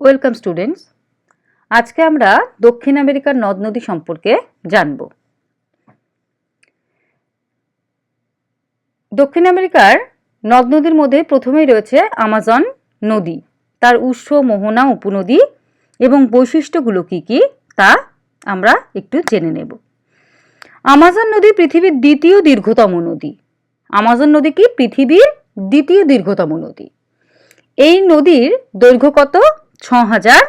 Welcome students. আজকে আমরা দক্ষিণ আমেরিকার নদ নদী সম্পর্কে জানব। দক্ষিণ আমেরিকার নদ নদীর মধ্যে প্রথমেই রয়েছে আমাজন নদী। তার উৎস, মোহনা, উপনদী এবং বৈশিষ্ট্যগুলো কি কি তা আমরা একটু জেনে নেব। আমাজন নদী পৃথিবীর দ্বিতীয় দীর্ঘতম নদী। আমাজন নদী কি? পৃথিবীর দ্বিতীয় দীর্ঘতম নদী। এই নদীর দৈর্ঘ্য কত? ছ হাজার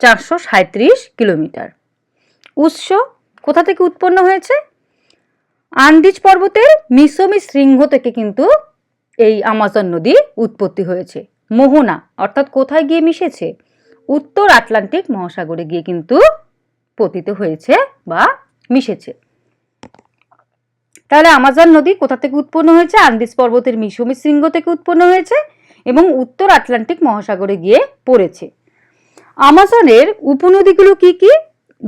চারশো কিলোমিটার। উৎস কোথা থেকে উৎপন্ন হয়েছে? আন্দিজ পর্বতের মিসমি শৃঙ্গ থেকে কিন্তু এই আমাজন নদী উৎপত্তি হয়েছে। মোহনা, অর্থাৎ কোথায় গিয়ে মিশেছে? উত্তর আটলান্টিক মহাসাগরে গিয়ে কিন্তু পতিত হয়েছে বা মিশেছে। তাহলে আমাজন নদী কোথা থেকে উৎপন্ন হয়েছে? আন্দিজ পর্বতের মিসমি শৃঙ্গ থেকে উৎপন্ন হয়েছে এবং উত্তর আটলান্টিক মহাসাগরে গিয়ে পড়েছে। আমাজনের উপনদীগুলো কি কি?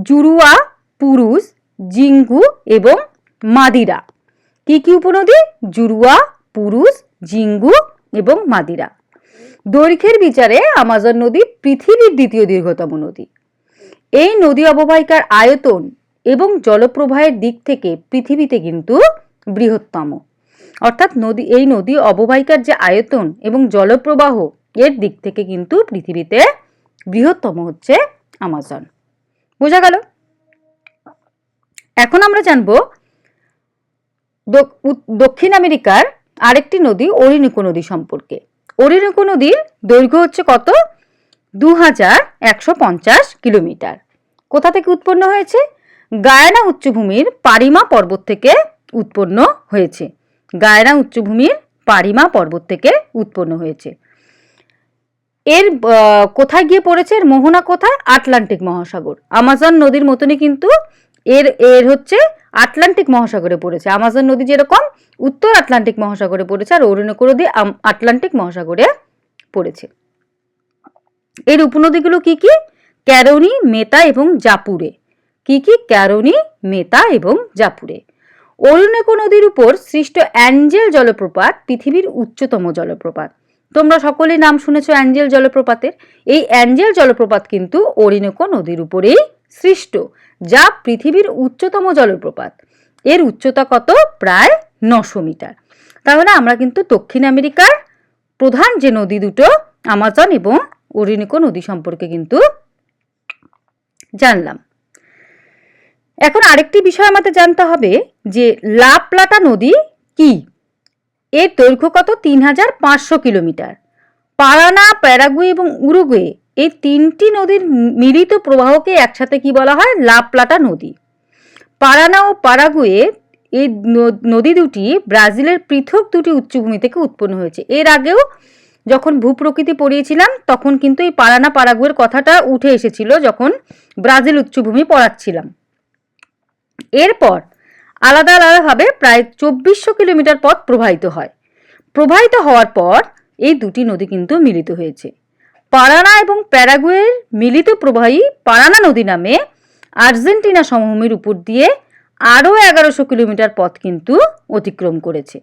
জুরুয়া, পুরুষ, জিঙ্গু এবং মাদিরা। কি কি উপনদী? জুরুয়া, পুরুষ, জিঙ্গু এবং মাদিরা। দৈর্ঘ্যের বিচারে আমাজন নদী পৃথিবীর দ্বিতীয় দীর্ঘতম নদী। এই নদী অববাহিকার আয়তন এবং জলপ্রবাহের দিক থেকে পৃথিবীতে কিন্তু বৃহত্তম। অর্থাৎ নদী, এই নদী অববাহিকার যে আয়তন এবং জলপ্রবাহ এর দিক থেকে কিন্তু পৃথিবীতে বৃহত্তম হচ্ছে আমাজন। বোঝা গেল? এখন আমরা জানব দক্ষিণ আমেরিকার আরেকটি নদী অরিনিকো নদী সম্পর্কে। অরিনিকো নদীর দৈর্ঘ্য হচ্ছে কত? দু হাজার একশো পঞ্চাশ কিলোমিটার। কোথা থেকে উৎপন্ন হয়েছে? গায়ানা উচ্চভূমির পারিমা পর্বত থেকে উৎপন্ন হয়েছে। গায়রা উচ্চভূমির পারিমা পর্বত থেকে উৎপন্ন হয়েছে। এর কোথায় গিয়ে পড়েছে? এর মোহনা কোথায়? আটলান্টিক মহাসাগর। আমাজন নদীর মতনই কিন্তু এর এর হচ্ছে আটলান্টিক মহাসাগরে পড়েছে। আমাজন নদী যেরকম, উত্তর আটলান্টিক মহাসাগরে পড়েছে আর অরুণকো নদী আটলান্টিক মহাসাগরে পড়েছে। এর উপনদীগুলো কি কি? ক্যারোনি, মেতা এবং জাপুরে। কি কি? ক্যারোনি, মেতা এবং জাপুরে। অরুণেকো নদীর উপর সৃষ্ট অ্যাঞ্জেল জলপ্রপাত পৃথিবীর উচ্চতম জলপ্রপাত। তোমরা সকলেই নাম শুনেছ অ্যাঞ্জেল জলপ্রপাতের। এই অ্যাঞ্জেল জলপ্রপাত কিন্তু অরিনেকো নদীর উপরেই সৃষ্ট, যা পৃথিবীর উচ্চতম জলপ্রপাত। এর উচ্চতা কত? প্রায় নশো মিটার। তাহলে আমরা কিন্তু দক্ষিণ আমেরিকার প্রধান যে নদী দুটো, আমাজন এবং অরিনিকো নদী সম্পর্কে কিন্তু জানলাম। এখন আরেকটি বিষয় আমাদের জানতে হবে যে লা প্লাটা নদী কি? এর দৈর্ঘ্য কত? তিন হাজার পাঁচশো কিলোমিটার। পারানা, প্যারাগুয়ে এবং উরুগুয়ে এই তিনটি নদীর মিলিত প্রবাহকে একসাথে কি বলা হয়? লা প্লাটা নদী। পারানা ও পারাগুয়ে এই নদী দুটি ব্রাজিলের পৃথক দুটি উচ্চভূমি থেকে উৎপন্ন হয়েছে। এর আগেও যখন ভূপ্রকৃতি পড়িয়েছিলাম, তখন কিন্তু এই পারানা, পারাগুয়ের কথাটা উঠে এসেছিল যখন ব্রাজিল উচ্চভূমি পড়াচ্ছিলাম। এরপর আলাদা আলাদাভাবে প্রায় চব্বিশশো কিলোমিটার পথ প্রবাহিত হয়। প্রবাহিত হওয়ার পর এই দুটি নদী কিন্তু মিলিত হয়েছে। পারানা এবং প্যারাগুয়ের মিলিত প্রবাহী পারানা নদী নামে আর্জেন্টিনা সমভূমির উপর দিয়ে আরও এগারোশো কিলোমিটার পথ কিন্তু অতিক্রম করেছে।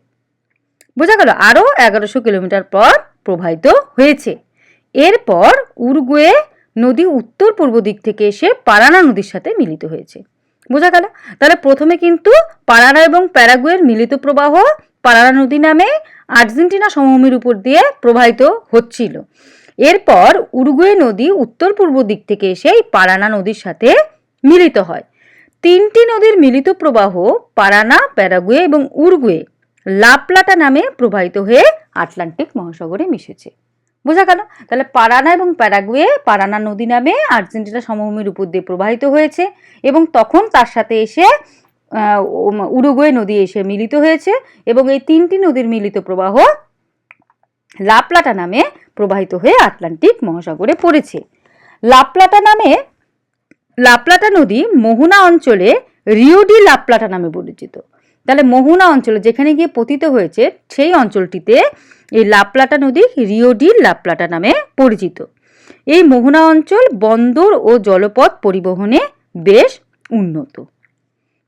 বোঝা গেল, আরও এগারোশো কিলোমিটার পথ প্রবাহিত হয়েছে। এরপর উরগুয়ে নদী উত্তর পূর্ব দিক থেকে এসে পারানা নদীর সাথে মিলিত হয়েছে। বোঝা গেল? তাহলে প্রথমে কিন্তু পারানা এবং প্যারাগুয়ের মিলিত প্রবাহ পারানা নদী নামে আর্জেন্টিনা সমভূমির উপর দিয়ে প্রবাহিত হচ্ছিল। এরপর উরুগুয়ে নদী উত্তর পূর্ব দিক থেকে এসে এই পারানা নদীর সাথে মিলিত হয়। তিনটি নদীর মিলিত প্রবাহ পারানা, প্যারাগুয়ে এবং উরগুয়ে লাপলাটা নামে প্রবাহিত হয়ে আটলান্টিক মহাসাগরে মিশেছে। বোঝা গেল? তাহলে পারানা এবং প্যারাগুয়ে, পারানা নদী নামে আর্জেন্টিনা সমভূমির উপর দিয়ে প্রবাহিত হয়েছে এবং তখন তার সাথে এসে উরুগুয়ে নদী এসে মিলিত হয়েছে এবং এই তিনটি নদীর মিলিত প্রবাহ লাপলাটা নামে প্রবাহিত হয়ে আটলান্টিক মহাসাগরে পড়েছে। লাপলাটা নামে, লাপলাটা নদী মোহনা অঞ্চলে রিওডি লাপলাটা নামে পরিচিত। তাহলে মোহনা অঞ্চলে যেখানে গিয়ে পতিত হয়েছে, সেই অঞ্চলটিতে এই লাপলাটা নদী রিওডি লাপলাটা নামে পরিচিত। এই মোহনা অঞ্চল বন্দর ও জলপথ পরিবহনে বেশ উন্নত।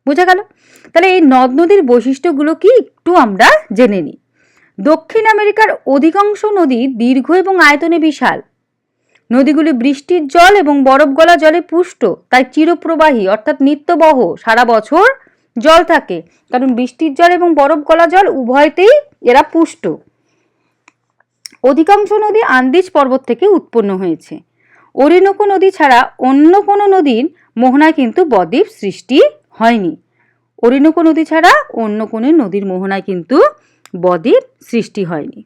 বোঝা গেল? তাহলে এই নদ নদীর বৈশিষ্ট্যগুলো কি একটু আমরা জেনে নিই। দক্ষিণ আমেরিকার অধিকাংশ নদী দীর্ঘ এবং আয়তনে বিশাল। নদীগুলি বৃষ্টির জল এবং বরফ গলা জলে পুষ্ট, তাই চিরপ্রবাহী, অর্থাৎ নিত্যবহ, সারা বছর জল থাকে। কারণ বৃষ্টির জল এবং বরফ গলা জল উভয়তেই এরা পুষ্ট। অধিকাংশ নদী আন্দিজ পর্বত থেকে উৎপন্ন হয়েছে। অরিনকো নদী ছাড়া অন্য কোনো নদীর মোহনায় কিন্তু বদ্বীপ সৃষ্টি হয়নি। অরিনকো নদী ছাড়া অন্য কোনো নদীর মোহনায় কিন্তু বদ্বীপ সৃষ্টি হয়নি।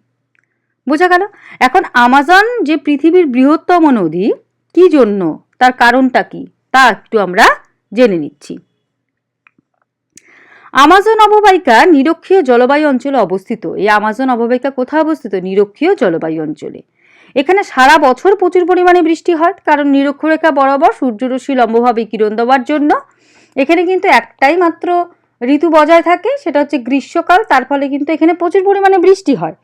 বোঝা গেল? এখন আমাজন যে পৃথিবীর বৃহত্তম নদী, কি জন্য? তার কারণটা কি? তা একটু আমরা জেনে নিচ্ছি। আমাজন অববাহিকা নিরক্ষীয় জলবায়ু অঞ্চলে অবস্থিত। এই আমাজন অববাহিকা কোথায় অবস্থিত? নিরক্ষীয় জলবায়ু অঞ্চলে। এখানে সারা বছর প্রচুর পরিমাণে বৃষ্টি হয়, কারণ নিরক্ষরেখা বরাবর সূর্যরশ্মি লম্বভাবে কিরণ দেওয়ার জন্য। এখানে কিন্তু একটাই মাত্র ঋতু বজায় থাকে, সেটা হচ্ছে গ্রীষ্মকাল, তার ফলে কিন্তু এখানে প্রচুর পরিমাণে বৃষ্টি হয়।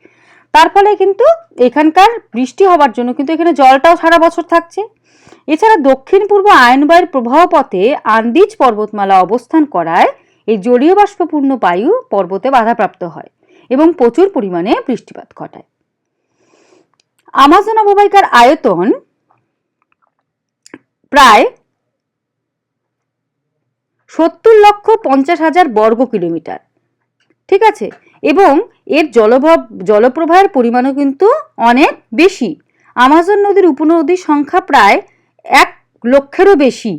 তার ফলে কিন্তু এখানকার বৃষ্টি হওয়ার জন্য কিন্তু এখানে জলটাও সারা বছর থাকছে। এছাড়া দক্ষিণ পূর্ব আয়নবায়ুর প্রবাহ পথে আন্দিজ পর্বতমালা অবস্থান করায় এই জলীয় বাষ্পপূর্ণ বায়ু পর্বতে বাধাপ্রাপ্ত হয় এবং প্রচুর পরিমাণে বৃষ্টিপাত ঘটায়। আমাজন অববাহিকার আয়তন প্রায় সত্তর লক্ষ পঞ্চাশ হাজার বর্গ কিলোমিটার। ঠিক আছে? এবং এর জলভাব, জলপ্রবাহের পরিমাণও কিন্তু অনেক বেশি। আমাজন নদীর উপনদীর সংখ্যা প্রায় এক লক্ষেরও বেশি।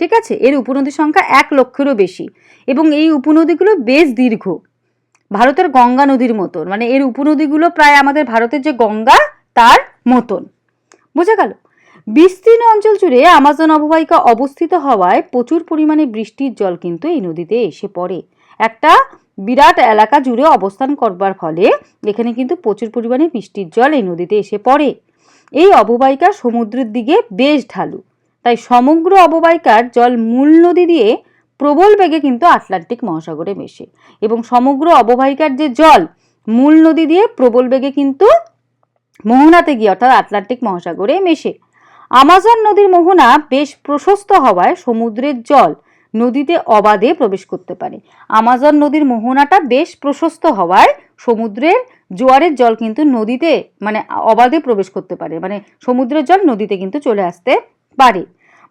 ঠিক আছে? এর উপনদীর সংখ্যা এক লক্ষেরও বেশি এবং এই উপনদীগুলো বেশ দীর্ঘ। ভারতের গঙ্গা নদীর মতন। মানে এর উপনদীগুলো প্রায় আমাদের ভারতের যে গঙ্গা, তার মতন। বোঝা গেল? বিস্তীর্ণ অঞ্চল জুড়ে আমাজন অববাহিকা অবস্থিত হওয়ায় প্রচুর পরিমাণে বৃষ্টির জল কিন্তু এই নদীতে এসে পড়ে। একটা বিরাট এলাকা জুড়ে অবস্থান করবার ফলে এখানে কিন্তু প্রচুর পরিমাণে বৃষ্টির জল এই নদীতে এসে পড়ে। এই অববাহিকা সমুদ্রের দিকে বেশ ঢালু। তাই সমগ্র অববাহিকার জল মূল নদী দিয়ে প্রবল বেগে কিন্তু আটলান্টিক মহাসাগরে মেশে এবং সমগ্র অববাহিকার যে জল মূল নদী দিয়ে প্রবল বেগে কিন্তু মোহনাতে গিয়ে অর্থাৎ আটলান্টিক মহাসাগরে মেশে। আমাজন নদীর মোহনা বেশ প্রশস্ত হওয়ায় সমুদ্রের জল নদীতে অবাধে প্রবেশ করতে পারে। আমাজন নদীর মোহনাটা বেশ প্রশস্ত হওয়ায় সমুদ্রের জোয়ারের জল কিন্তু নদীতে মানে অবাধে প্রবেশ করতে পারে। মানে সমুদ্রের জল নদীতে কিন্তু চলে আসতে পারে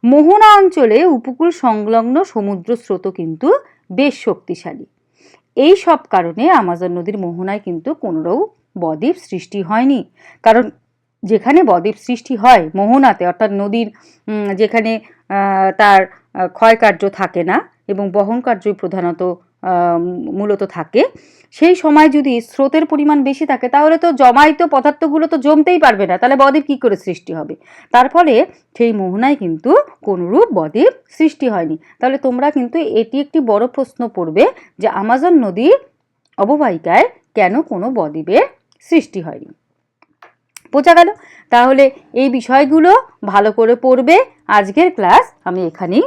মোহনা অঞ্চলে উপকূল সংলগ্ন সমুদ্র স্রোত কিন্তু বেশ শক্তিশালী। এই সব কারণে আমাজন নদীর মোহনায় কিন্তু কোনোরও বদ্বীপ সৃষ্টি হয়নি। কারণ যেখানে বদ্বীপ সৃষ্টি হয় মোহনাতে, অর্থাৎ নদীর যেখানে তার ক্ষয়কার্য থাকে না এবং বহন কার্যই প্রধানত মূলত থাকে। সেই সময় যদি স্রোতের পরিমাণ বেশি থাকে, তাহলে তো জমায়িত পদার্থগুলো তো জমতেই পারবে না। তাহলে বদ্বীপ কী করে সৃষ্টি হবে? তার ফলে সেই মোহনায় কিন্তু কোনরূপ বদ্বীপ সৃষ্টি হয়নি। তাহলে তোমরা কিন্তু এটি একটি বড় প্রশ্ন পড়বে যে আমাজন নদীর অববাহিকায় কেন কোনো বদ্বীপের সৃষ্টি হয়নি? বোঝা গেল? তাহলে এই বিষয়গুলো ভালো করে পড়বে। আজকের ক্লাস আমি এখানেই